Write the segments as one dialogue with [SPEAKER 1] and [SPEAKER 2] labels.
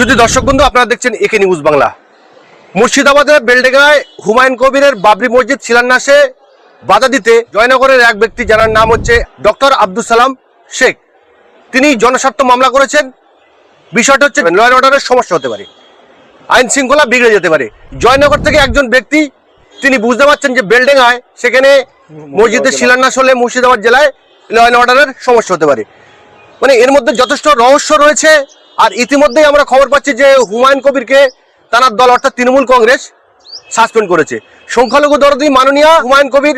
[SPEAKER 1] শুধু দর্শক বন্ধু, আপনারা দেখছেন একে নিউজ বাংলা। মুর্শিদাবাদের বেলডেগায় হুমায়ুন কবিরের বাবরি মসজিদ শিলান্যাসে বাধা দিতে জয়নগরের এক ব্যক্তি, যার নাম হচ্ছে ডক্টর আব্দুল সালাম শেখ। তিনি জনস্বার্থ মামলা করেছেন। বিষয়টা হচ্ছে ল অ্যান্ড অর্ডারের সমস্যা হতে পারে। আইন শৃঙ্খলা বিগড়ে যেতে পারে। জয়নগর থেকে একজন ব্যক্তি, তিনি বুঝতে পারছেন যে বেলডেঙ্গায় সেখানে মসজিদের শিলান্যাস হলে মুর্শিদাবাদ জেলায় ল অ্যান্ড অর্ডারের সমস্যা হতে পারে। মানে এর মধ্যে যথেষ্ট রহস্য রয়েছে। আর ইতিমধ্যেই আমরা খবর পাচ্ছি যে হুমায়ুন কবিরকে তার দল অর্থাৎ তৃণমূল কংগ্রেস সাসপেন্ড করেছে। সংখ্যালঘু দরদি মাননীয় হুমায়ুন কবির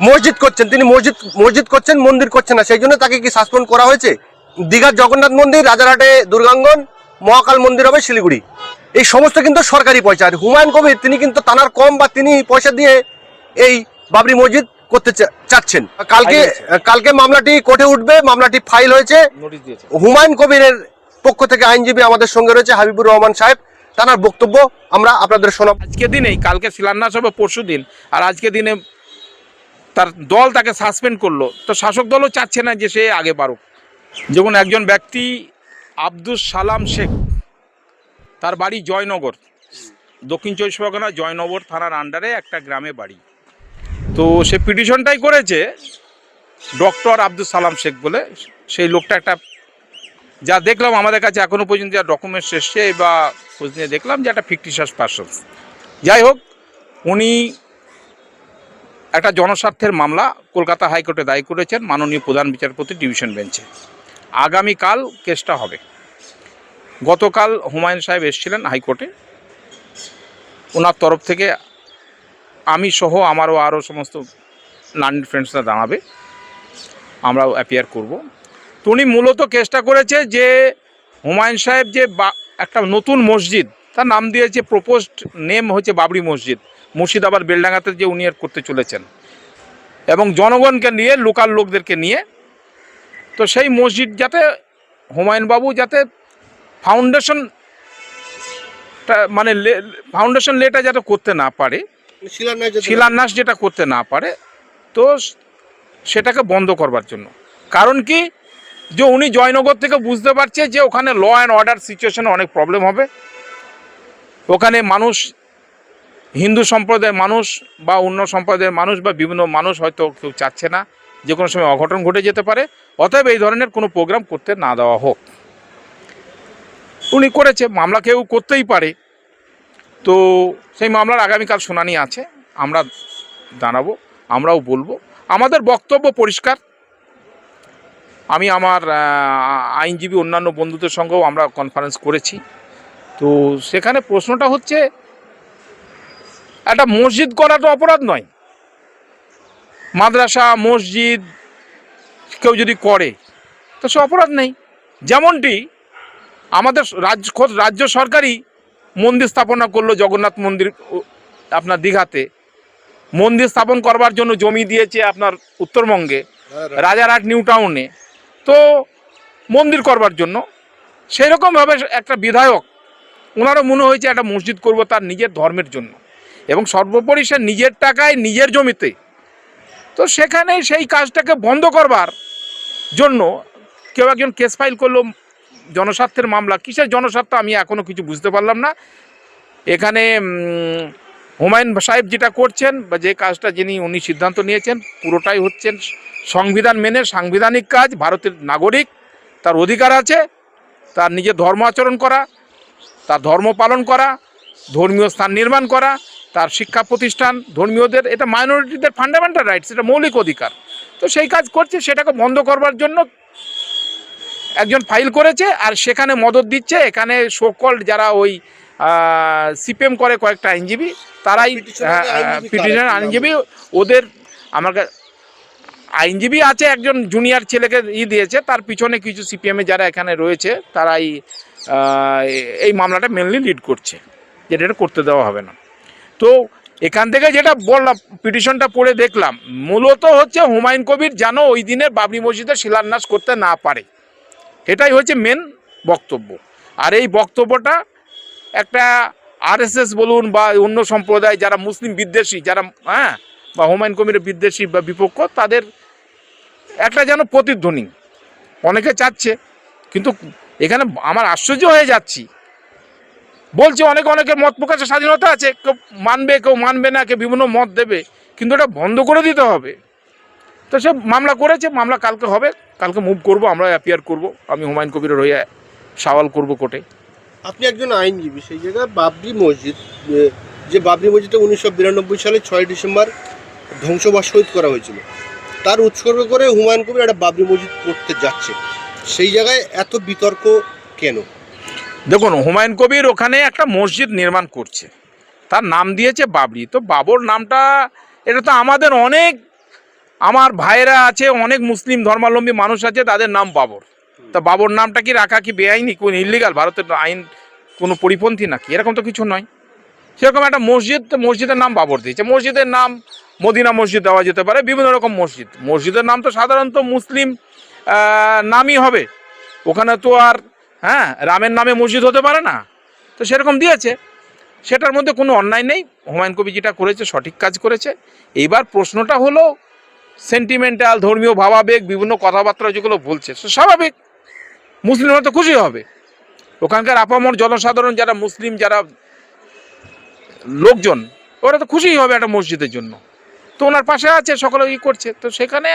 [SPEAKER 1] মসজিদ করছেন। তিনি মসজিদ মসজিদ করছেন মন্দির করছেন না। সেই জন্য তাকে কি সাসপেন্ড করা হয়েছে? দীঘার জগন্নাথ মন্দির রাজারহাটে দুর্গাঙ্গন মহাকাল মন্দির হবে শিলিগুড়ি। এই সমস্ত কিন্তু সরকারি পয়সা। আর হুমায়ুন কবির তিনি কিন্তু তানার কম বা তিনি পয়সা দিয়ে এই বাবরি মসজিদ করতে চাচ্ছেন। কালকে কালকে মামলাটি কোর্টে উঠবে মামলাটি ফাইল হয়েছে। হুমায়ুন কবিরের পক্ষ থেকে আইনজীবী আমাদের সঙ্গে রয়েছে হাবিবুর রহমান সাহেব। তার বক্তব্য আমরা আপনাদের শোনাব।
[SPEAKER 2] আজকে দিনেই, কালকে শিলান্যাস হবে, পরশু দিন। আর আজকে দিনে তার দল তাকে সাসপেন্ড করল। তো শাসক দলও চাচ্ছে না যে সে আগে পারুক যেমন একজন ব্যক্তি আব্দুল সালাম শেখ, তার বাড়ি জয়নগর। দক্ষিণ চব্বিশ পরগনা জয়নগর থানার আন্ডারে একটা গ্রামে বাড়ি। তো সে পিটিশনটাই করেছে, ডক্টর আব্দুল সালাম শেখ বলে। সেই লোকটা একটা যা দেখলাম আমাদের কাছে এখনও পর্যন্ত যা ডকুমেন্টস এসছে বা খোঁজ নিয়ে দেখলাম যে একটা ফিকটিশাস পার্সন যাই হোক, উনি একটা জনস্বার্থের মামলা কলকাতা হাইকোর্টে দায়ী করেছেন মাননীয় প্রধান বিচারপতি ডিভিশন বেঞ্চে আগামীকাল কেসটা হবে। গতকাল হুমায়ুন সাহেব এসেছিলেন হাইকোর্টে। ওনার তরফ থেকে আমি সহ আমারও আরও সমস্ত লার্নিং ফ্রেন্ডসরা দাঁড়াবে আমরাও অ্যাপিয়ার করব। উনি মূলত কেসটা করেছে যে হুমায়ুন সাহেব যে বা একটা নতুন মসজিদ তার নাম দিয়েছে প্রপোজড নেম হচ্ছে বাবরি মসজিদ মুর্শিদাবাদ বেলডাঙ্গাতে যে উনি করতে চলেছেন। এবং জনগণকে নিয়ে লোকাল লোকদেরকে নিয়ে তো সেই মসজিদ যাতে হুমায়ুন বাবু যাতে ফাউন্ডেশন মানে ফাউন্ডেশন লেটা যাতে করতে না পারে শিলান্যাস যেটা করতে না পারে তো সেটাকে বন্ধ করবার জন্য। কারণ কি? যে উনি জয়নগর থেকে বুঝতে পারছে যে ওখানে ল অ্যান্ড অর্ডার সিচুয়েশনে অনেক প্রবলেম হবে। ওখানে মানুষ, হিন্দু সম্প্রদায়ের মানুষ বা অন্য সম্প্রদায়ের মানুষ বা বিভিন্ন মানুষ হয়তো কেউ চাচ্ছে না যে কোনো সময় অঘটন ঘটে যেতে পারে। অতএব এই ধরনের কোনো প্রোগ্রাম করতে না দেওয়া হোক। উনি করেছে, মামলা কেউ করতেই পারে। তো সেই মামলার আগামীকাল শুনানি আছে। আমরা দাঁড়াবো, আমরাও বলব। আমাদের বক্তব্য পরিষ্কার। আমি আমার আইনজীবী অন্যান্য বন্ধুদের সঙ্গেও আমরা কনফারেন্স করেছি। তো সেখানে প্রশ্নটা হচ্ছে একটা মসজিদ করা তো অপরাধ নয়। মাদ্রাসা মসজিদ কেউ যদি করে তো সে অপরাধ নেই। যেমনটি আমাদের রাজ্য খোদ রাজ্য সরকারই মন্দির স্থাপনা করল জগন্নাথ মন্দির আপনার দীঘাতে। মন্দির স্থাপন করবার জন্য জমি দিয়েছে আপনার উত্তরবঙ্গে রাজারহাট নিউ টাউনে। তো মন্দির করবার জন্য। সেই রকমভাবে একটা বিধায়ক, ওনারও মনে হয়েছে একটা মসজিদ করব তার নিজের ধর্মের জন্য। এবং সর্বোপরি সে নিজের টাকায় নিজের জমিতে। তো সেখানে সেই কাজটাকে বন্ধ করবার জন্য কেউ একজন কেস ফাইল করল, জনস্বার্থের মামলা। কিসের জনস্বার্থ আমি এখনও কিছু বুঝতে পারলাম না। এখানে হুমায়ুন সাহেব যেটা করছেন বা যে কাজটা যিনি উনি সিদ্ধান্ত নিয়েছেন, পুরোটাই হচ্ছেন সংবিধান মেনে সাংবিধানিক কাজ, ভারতের নাগরিক, তার অধিকার আছে, তার নিজের ধর্ম আচরণ করা, তার ধর্ম পালন করা, ধর্মীয় স্থান নির্মাণ করা, তার শিক্ষা প্রতিষ্ঠান, ধর্মীয়দের, এটা মাইনরিটিদের ফান্ডামেন্টাল রাইটস এটা মৌলিক অধিকার। তো সেই কাজ করছে, সেটাকে বন্ধ করবার জন্য একজন ফাইল করেছে আর সেখানে মদত দিচ্ছে, এখানে সোকল্ড যারা ওই সিপিএম করে কয়েকটা আইনজীবী তারাই পিটিশন আইনজীবী ওদের আমার আইনজীবী আছে একজন জুনিয়র ছেলেকে ই দিয়েছে তার পিছনে কিছু সিপিএমে যারা এখানে রয়েছে তারাই এই মামলাটা মেনলি লিড করছে যেটা এটা করতে দেওয়া হবে না। তো এখান থেকে যেটা বললাম পিটিশনটা পড়ে দেখলাম মূলত হচ্ছে হুমায়ুন কবির যেন ওই দিনের বাবরি মসজিদে শিলান্যাস করতে না পারে। এটাই হচ্ছে মেন বক্তব্য। আর এই বক্তব্যটা একটা আরএসএস বলুন বা অন্য সম্প্রদায় যারা মুসলিম বিদ্বেষী, যারা হ্যাঁ বা হুমায়ুন কবিরের বিদ্বেষী বা বিপক্ষ, তাদের একটা যেন প্রতিধ্বনি। অনেকে চাচ্ছে, কিন্তু এখানে আমার আশ্চর্য হয়ে যাচ্ছি। বলছে অনেক, অনেকের মত প্রকাশের স্বাধীনতা আছে, কেউ মানবে কেউ মানবে না, কেউ বিভিন্ন মত দেবে, কিন্তু এটা বন্ধ করে দিতে হবে। তো সে মামলা করেছে, মামলা কালকে হবে, কালকে মুভ করব, আমরা অ্যাপিয়ার করব। আমি হুমায়ুন কবিরের হয়ে সওয়াল করব কোর্টে।
[SPEAKER 1] আপনি একজন আইনজীবী, সেই জায়গায় বাবরি মসজিদ যে বাবরি মসজিদটা উনিশশো বিরানব্বই সালে ছয় ডিসেম্বর ধ্বংস বা শহীদ করা হয়েছিল। তার উৎসর্গ করে হুমায়ুন কবির একটা বাবরি মসজিদ করতে যাচ্ছে। সেই জায়গায় এত বিতর্ক কেন?
[SPEAKER 2] দেখুন, হুমায়ুন কবির ওখানে একটা মসজিদ নির্মাণ করছে। তার নাম দিয়েছে বাবরি। তো বাবর নামটা, এটা তো আমাদের অনেক, আমার ভাইয়েরা আছে, অনেক মুসলিম ধর্মাবলম্বী মানুষ আছে, তাদের নাম বাবর। তা বাবর নামটা কি রাখা কি বেআইনি? কোন ইলিগাল ভারতের আইন কোনো পরিপন্থী নাকি? এরকম তো কিছু নয়। সেরকম একটা মসজিদ, মসজিদের নাম বাবর দিয়েছে। মসজিদের নাম মদিনা মসজিদ দেওয়া যেতে পারে, বিভিন্ন রকম মসজিদ। মসজিদের নাম তো সাধারণত মুসলিম নামই হবে। ওখানে তো আর হ্যাঁ রামের নামে মসজিদ হতে পারে না। তো সেরকম দিয়েছে। সেটার মধ্যে কোনো অন্যায় নেই। হুমায়ুন কবি যেটা করেছে, সঠিক কাজ করেছে। এইবার প্রশ্নটা হলো সেন্টিমেন্টাল ধর্মীয় ভাবাবেগ, বিভিন্ন কথাবার্তা যেগুলো বলছে স্বাভাবিক। মুসলিমরা তো খুশি হবে। ওখানকার আপামর জনসাধারণ যারা মুসলিম, যারা লোকজন, ওরা তো খুশিই হবে একটা মসজিদের জন্য। তো ওনার পাশে আছে, সকলে ই করছে। তো সেখানে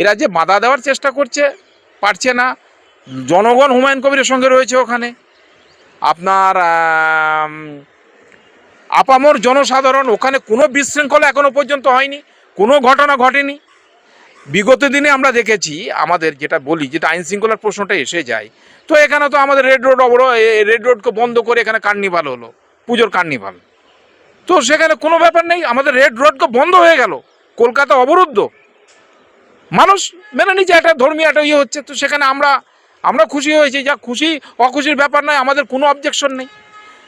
[SPEAKER 2] এরা যে বাধা দেওয়ার চেষ্টা করছে, পারছে না। জনগণ হুমায়ুন কবিরের সঙ্গে রয়েছে ওখানে। আপনার আপামর জনসাধারণ ওখানে কোনো বিশৃঙ্খলা এখনও পর্যন্ত হয়নি, কোনো ঘটনা ঘটেনি। বিগত দিনে আমরা দেখেছি, আমাদের যেটা বলি, যেটা আইন শৃঙ্খলার প্রশ্নটা এসে যায়, তো এখানে তো আমাদের রেড রোড অবরো রেড রোডকে বন্ধ করে এখানে কার্নিভাল হলো, পুজোর কার্নিভাল তো সেখানে কোনো ব্যাপার নেই, আমাদের রেড রোডকে বন্ধ হয়ে গেল, কলকাতা অবরুদ্ধ। মানুষ মেনে নিচ্ছে একটা ধর্মীয় একটা ইয়ে হচ্ছে, তো সেখানে আমরা আমরা খুশি হয়েছি, যা খুশি, অখুশির ব্যাপার নয়, আমাদের কোনো অবজেকশন নেই।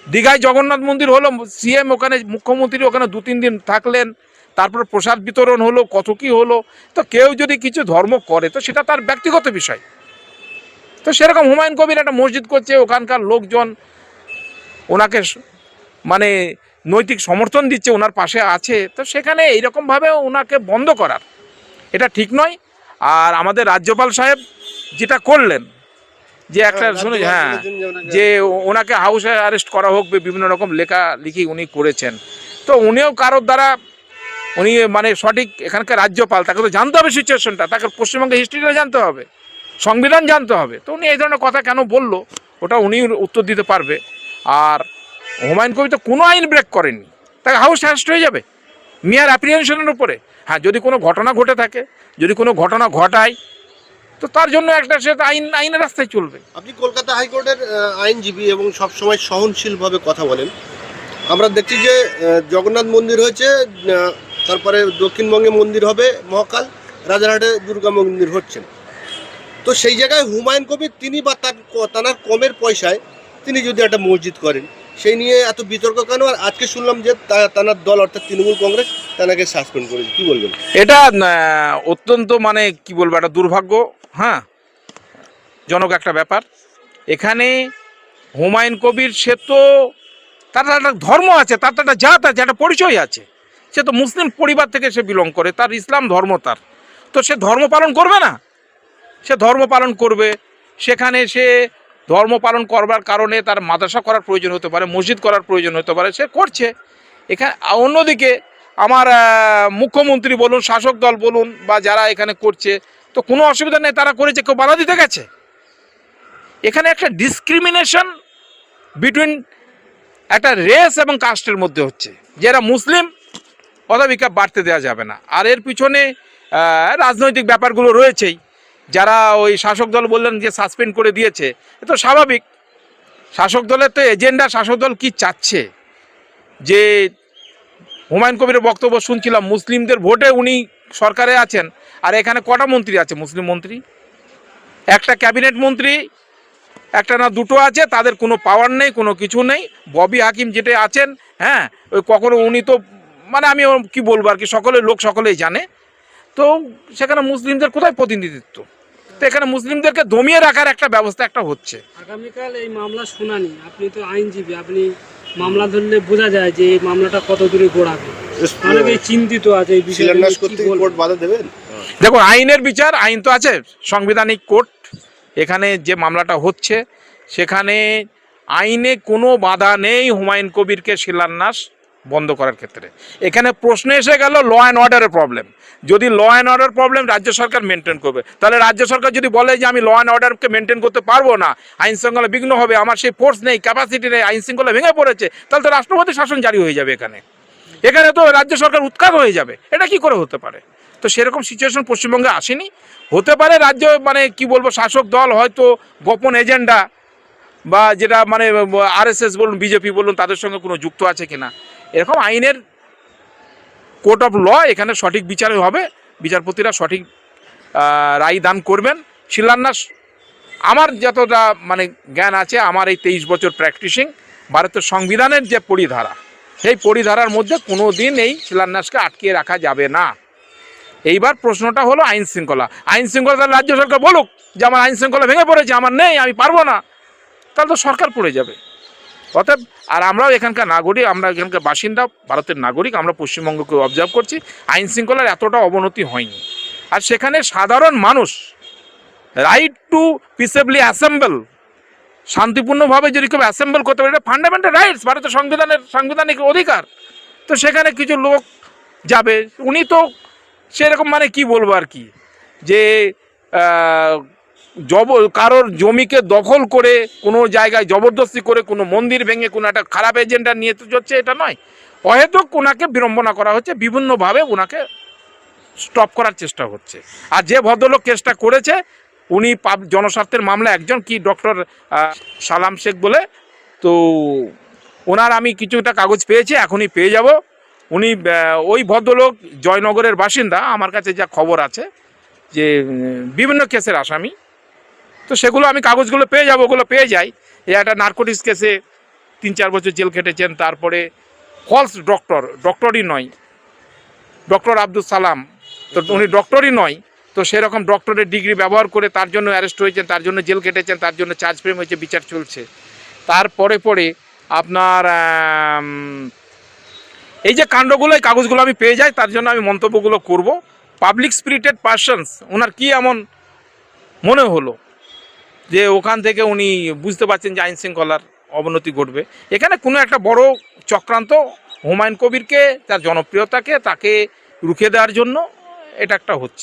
[SPEAKER 2] দীঘায় জগন্নাথ মন্দির হলো সিএম ওখানে, মুখ্যমন্ত্রী ওখানে দু তিন দিন থাকলেন তারপর প্রসাদ বিতরণ হলো কত কি হলো তো কেউ যদি কিছু ধর্ম করে তো সেটা তার ব্যক্তিগত বিষয়। তো সেরকম হুমায়ুন কবির একটা মসজিদ করছে ওখানকার লোকজন ওনাকে মানে নৈতিক সমর্থন দিচ্ছে ওনার পাশে আছে তো সেখানে এইরকমভাবে ওনাকে বন্ধ করার। এটা ঠিক নয়। আর আমাদের রাজ্যপাল সাহেব যেটা করলেন যে একটা শুনে হ্যাঁ যে ওনাকে হাউসে অ্যারেস্ট করা হোক বিভিন্ন রকম লেখা লিখি উনি করেছেন। তো উনিও কারোর দ্বারা উনি মানে সঠিক এখানকার রাজ্যপাল, তাকে তো জানতে হবে সিচুয়েশনটা তাকে পশ্চিমবঙ্গের হিস্ট্রিটা জানতে হবে, সংবিধান জানতে হবে। তো উনি এই ধরনের কথা কেন বলল? ওটা উনি উত্তর দিতে পারবে। আর হুমায়ুন কবি তো কোনো আইন ব্রেক করেননি তাকে হাউস অ্যারেস্ট হয়ে যাবে, মিয়ার অ্যাপ্রিহেনশনের উপরে। হ্যাঁ যদি কোনো ঘটনা ঘটে থাকে, যদি কোনো ঘটনা ঘটায়, তো তার জন্য একটা সে আইন, আইনের রাস্তায় চলবে।
[SPEAKER 1] আপনি কলকাতা হাইকোর্টের আইনজীবী এবং সবসময় সহনশীলভাবে কথা বলেন। আমরা দেখছি যে জগন্নাথ মন্দির হয়েছে তারপরে দক্ষিণবঙ্গে মন্দির হবে, মহাকাল, রাজারহাটে দুর্গা মন্দির হচ্ছে। তো সেই জায়গায় হুমায়ুন কবির তিনি বা তার তানার কমের পয়সায় তিনি যদি একটা মসজিদ করেন, সেই নিয়ে এত বিতর্ক কেন? আর আজকে শুনলাম যে তানার দল অর্থাৎ তৃণমূল কংগ্রেস তানাকে সাসপেন্ড করেছে। কি বলবেন?
[SPEAKER 2] এটা অত্যন্ত মানে কি বলব, একটা দুর্ভাগ্য হ্যাঁ? জনক একটা ব্যাপার। এখানে হুমায়ুন কবির সে তো, তার একটা ধর্ম আছে, তার তো একটা জাত আছে, একটা পরিচয় আছে। সে তো মুসলিম পরিবার থেকে সে বিলং করে, তার ইসলাম ধর্ম তার। তো সে ধর্ম পালন করবে না? সে ধর্ম পালন করবে, সেখানে সে ধর্ম পালন করবার কারণে তার মাদ্রাসা করার প্রয়োজন হতে পারে, মসজিদ করার প্রয়োজন হতে পারে, সে করছে। এখানে অন্যদিকে আমার মুখ্যমন্ত্রী বলুন, শাসক দল বলুন, বা যারা এখানে করছে, তো কোনো অসুবিধা নেই, তারা করেছে, কেউ বাধা দিতে গেছে? এখানে একটা ডিসক্রিমিনেশন বিটুইন একটা রেস এবং কাস্টের মধ্যে হচ্ছে যারা মুসলিম অধাবিকা বাড়তে দেওয়া যাবে না। আর এর পিছনে রাজনৈতিক ব্যাপারগুলো রয়েছেই। যারা ওই শাসক দল বললেন যে সাসপেন্ড করে দিয়েছে, এ তো স্বাভাবিক। শাসক দলের তো এজেন্ডা, শাসক দল কী চাচ্ছে? যে হুমায়ুন কবিরের বক্তব্য শুনছিলাম, মুসলিমদের ভোটে উনি সরকারে আছেন, আর এখানে কটা মন্ত্রী আছে? মুসলিম মন্ত্রী? একটা ক্যাবিনেট মন্ত্রী, একটা না দুটো আছে, তাদের কোনো পাওয়ার নেই, কোনো কিছু নেই। ববি হাকিম যেটা আছেন হ্যাঁ ওই কখনো উনি তো মানে আমি ওর কি বলব আর কি সকলে লোক সকলেই জানে। তো সেখানে মুসলিমদের কোথায় প্রতিনিধিত্ব? তো এখানে মুসলিমদেরকে দমিয়ে রাখার একটা ব্যবস্থা একটা হচ্ছে।
[SPEAKER 3] আগামীকাল এই মামলা শুনানি আপনি তো আইনজীবী আপনি মামলা ধরলে বোঝা যায় যে এই মামলাটা কত দূরে গোড়াবে। অনেকেই চিন্তিত আছে এই বিষয়ে
[SPEAKER 1] শিলান্যাস করতে কি কোর্ট বাধা দেবেন?
[SPEAKER 2] দেখুন আইনের বিচার আইন তো আছে সাংবিধানিক কোর্ট এখানে যে মামলাটা হচ্ছে সেখানে আইনে কোনো বাধা নেই হুমায়ুন কবিরকে শিলান্যাস। বন্ধ করার ক্ষেত্রে। এখানে প্রশ্ন এসে গেল ল অ্যান্ড অর্ডারের প্রবলেম যদি ল অ্যান্ড অর্ডার প্রবলেম রাজ্য সরকার মেনটেন করবে, তাহলে রাজ্য সরকার যদি বলে যে আমি ল অ্যান্ড অর্ডারকে মেনটেন করতে পারব না আইন শৃঙ্খলা বিঘ্ন হবে, আমার সেই ফোর্স নেই ক্যাপাসিটি নেই আইন শৃঙ্খলা ভেঙে পড়েছে, তাহলে তো রাষ্ট্রপতি শাসন জারি হয়ে যাবে এখানে। এখানে তো রাজ্য সরকার উৎখাত হয়ে যাবে, এটা কি করে হতে পারে? তো সেরকম সিচুয়েশন পশ্চিমবঙ্গে আসেনি। হতে পারে রাজ্য মানে কি বলব, শাসক দল হয়তো গোপন এজেন্ডা বা যেটা মানে আরএসএস বলুন, বিজেপি বলুন, তাদের সঙ্গে কোনো যুক্ত আছে কিনা? এরকম আইনের কোর্ট অফ ল, এখানে সঠিক বিচার হবে। বিচারপতিরা সঠিক রায় দান করবেন। শিলান্যাস, আমার যতটা মানে জ্ঞান আছে, আমার এই তেইশ বছর প্র্যাকটিসিং, ভারতের সংবিধানের যে পরিধারা, সেই পরিধারার মধ্যে কোনো দিন এই শিলান্যাসকে আটকিয়ে রাখা যাবে না। এইবার প্রশ্নটা হলো আইন শৃঙ্খলা। আইন শৃঙ্খলা তাহলে রাজ্য সরকার বলুক যে, আমার আইন শৃঙ্খলা ভেঙে পড়েছে, আমার নেই, আমি পারব না। তাহলে তো সরকার পড়ে যাবে। অতএব আর আমরাও এখানকার নাগরিক, আমরা এখানকার বাসিন্দা, ভারতের নাগরিক, আমরা পশ্চিমবঙ্গকে অবজার্ভ করছি, আইন শৃঙ্খলার এতটা অবনতি হয়নি। আর সেখানে সাধারণ মানুষ রাইট টু পিসেবলি অ্যাসেম্বল শান্তিপূর্ণভাবে যদি কেউ অ্যাসেম্বল করতে পারে, এটা ফান্ডামেন্টাল রাইটস ভারতের সংবিধানের, সাংবিধানিক অধিকার। তো সেখানে কিছু লোক যাবে, উনি তো সেরকম মানে কি বলব আর কি? যে জব, কারোর জমিকে দখল করে কোনো জায়গায় জবরদস্তি করে কোনো মন্দির ভেঙে কোনো একটা খারাপ এজেন্ডা নিয়ে তো যাচ্ছে, এটা নয়। অহেতুক ওনাকে বিড়ম্বনা করা হচ্ছে, বিভিন্নভাবে ওনাকে স্টপ করার চেষ্টা হচ্ছে। আর যে ভদ্রলোক কেসটা করেছে, উনি পাব, জনস্বার্থের মামলা একজন কি ডক্টর সালাম শেখ বলে, তো ওনার আমি কিছুটা কাগজ পেয়েছি, এখনই পেয়ে যাব। উনি ওই ভদ্রলোক জয়নগরের বাসিন্দা, আমার কাছে যা খবর আছে যে বিভিন্ন কেসের আসামি। তো সেগুলো আমি কাগজগুলো পেয়ে যাব, ওগুলো পেয়ে যাই। এই একটা নার্কোটিক্স কেসে তিন চার বছর জেল খেটেছেন, তারপরে ফলস ডক্টর ডক্টরই নয়। ডক্টর আব্দুল সালাম, তো উনি ডক্টরই নয়, তো সেরকম ডক্টরের ডিগ্রি ব্যবহার করে তার জন্য অ্যারেস্ট হয়েছেন, তার জন্য জেল কেটেছেন তার জন্য চার্জ ফ্রেম হয়েছে, বিচার চলছে। তারপরে পরে আপনার এই যে কাণ্ডগুলো, এই কাগজগুলো আমি পেয়ে যাই, তার জন্য আমি মন্তব্যগুলো করব। পাবলিক স্পিরিটেড পার্সনস ওনার কি এমন মনে হলো? যে ওখান থেকে উনি বুঝতে পারছেন যে আইন শৃঙ্খলার অবনতি ঘটবে। এখানে কোনো একটা বড় চক্রান্ত হুমায়ুন কবিরকে, তার জনপ্রিয়তাকে, তাকে রুখে দেওয়ার জন্য এটা একটা হচ্ছে।